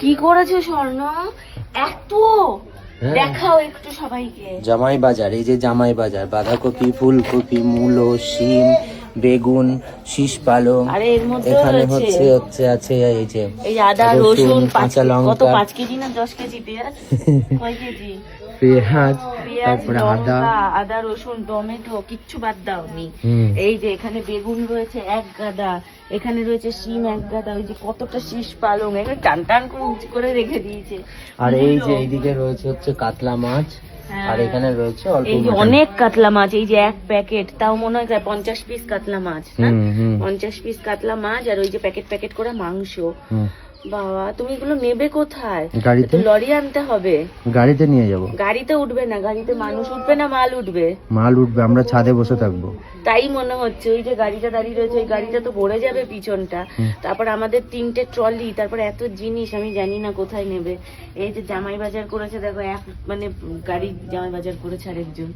কি করেছে স্বর্ণ? এত! হ্যাঁ। দেখাও একটু সবাইকে। জামাই বাজার এই যে জামাই বাজার বাঁধাকপি ফুলকপি মূলো শিম বেগুন শীষ পালং আরে এর মধ্যে এখানে হচ্ছে হচ্ছে আছে এই যে এই আদা রসুন, কাঁচা লঙ্কা। কত লঙ্কা। পাঁচ কেজি না? দশ কেজি পেঁয়াজ? কয় কেজি? পেঁয়াজ তারপরে আদা। আদা রসুন টমেটো কিচ্ছু বাদ দাওনি। এই যে এখানে বেগুন রয়েছে এক গাদা এখানে রয়েছে শিম এক গাদা ওই যে কতটা শীষ পালং এখানে টান টান করে উঁচু করে রেখে দিয়েছে। আর এই যে এইদিকে রয়েছে হচ্ছে কাতলা মাছ হ্যাঁ। আর এখানে রয়েছে অল্প এই যে অনেক কাতলা মাছ এই যে এক প্যাকেট তাও মনে হয় পঞ্চাশ পিস কাতলা মাছ পঞ্চাশ পিস কাতলা মাছ আর ওই যে প্যাকেট প্যাকেট করে মাংস। বাবা তুমি এগুলো নেবে কোথায়? গাড়িতে? লরি আনতে হবে। গাড়িতে নিয়ে যাব। গাড়িতে উঠবে না গাড়িতে মানুষ উঠবে না মাল উঠবে। মাল উঠবে আমরা ছাদে বসে থাকব। তাই মনে হচ্ছে ওই যে গাড়িটা দাঁড়িয়ে রয়েছে ওই গাড়িটা তো ভরে যাবে পিছনটা। তারপর আমাদের তিনটে ট্রলি তারপর এত জিনিস আমি জানি না কোথায় নেবে। এই যে জামাই বাজার করেছে দেখো এক মানে গাড়ি জামাই বাজার করেছে আরেকজন।